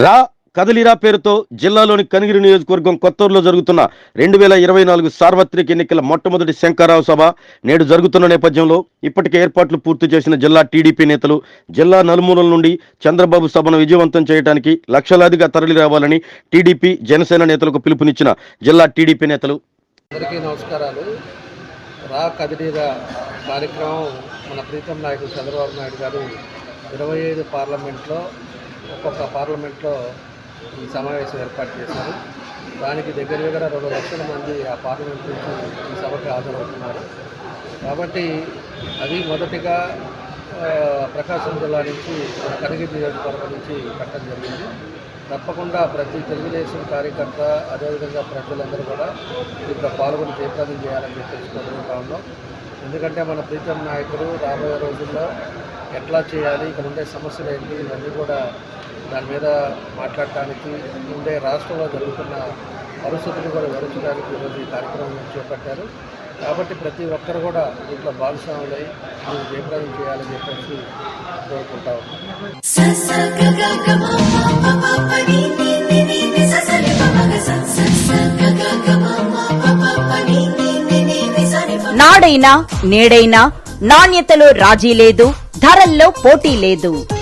రా కదలిరా పేరుతో జిల్లాలోని కనిగిరి నియోజకవర్గం కొత్తూరులో జరుగుతున్న రెండు వేల ఇరవై నాలుగు సార్వత్రిక ఎన్నికల మొట్టమొదటి శంకరావు సభ నేడు జరుగుతున్న నేపథ్యంలో ఇప్పటికే ఏర్పాట్లు పూర్తి చేసిన జిల్లా టీడీపీ నేతలు జిల్లా నలుమూలల నుండి చంద్రబాబు సభను విజయవంతం చేయడానికి లక్షలాదిగా తరలి రావాలని టీడీపీ జనసేన నేతలకు పిలుపునిచ్చిన జిల్లా టీడీపీ నేతలు. అందరికీ నమస్కారాలు. రా కదిలీరా కార్యక్రమం మన ప్రీతం నాయకుడు చంద్రబాబు నాయుడు గారు ఇరవై ఐదు పార్లమెంట్లో ఒక్కొక్క పార్లమెంట్లో ఈ సమావేశం ఏర్పాటు చేశారు. దానికి దగ్గర దగ్గర రెండు లక్షల మంది ఆ పార్లమెంట్ నుంచి ఈ సభకి హాజరవుతున్నారు. కాబట్టి అది మొదటిగా ప్రకాశం జిల్లా నుంచి మన కనిగిరి నియోజకవర్గం నుంచి కట్టడం జరిగింది. తప్పకుండా ప్రతి తెలుగుదేశం కార్యకర్త అదేవిధంగా ప్రజలందరూ కూడా ఇక్కడ పాల్గొని జయప్రదం చేయాలని చెప్పేసి కోరుకుంటా ఉన్నాం. ఎందుకంటే మన ప్రీతం నాయకుడు రాబోయే రోజుల్లో ఎట్లా చేయాలి ఇక్కడ ఉండే సమస్యలు ఏంటి ఇవన్నీ కూడా దాని మీద మాట్లాడటానికి ఉండే రాష్ట్రంలో జరుగుతున్న పరిస్థితులు కూడా వివరించడానికి ఈరోజు ఈ కార్యక్రమం చేపట్టారు. కాబట్టి ప్రతి ఒక్కరు కూడా దీంట్లో భాగస్వాములై దీన్ని జయప్రదం చేయాలని చెప్పేసి కోరుకుంటా నాడైనా నేడైనా నాణ్యతలో రాజీ లేదు ధరల్లో పోటీ లేదు.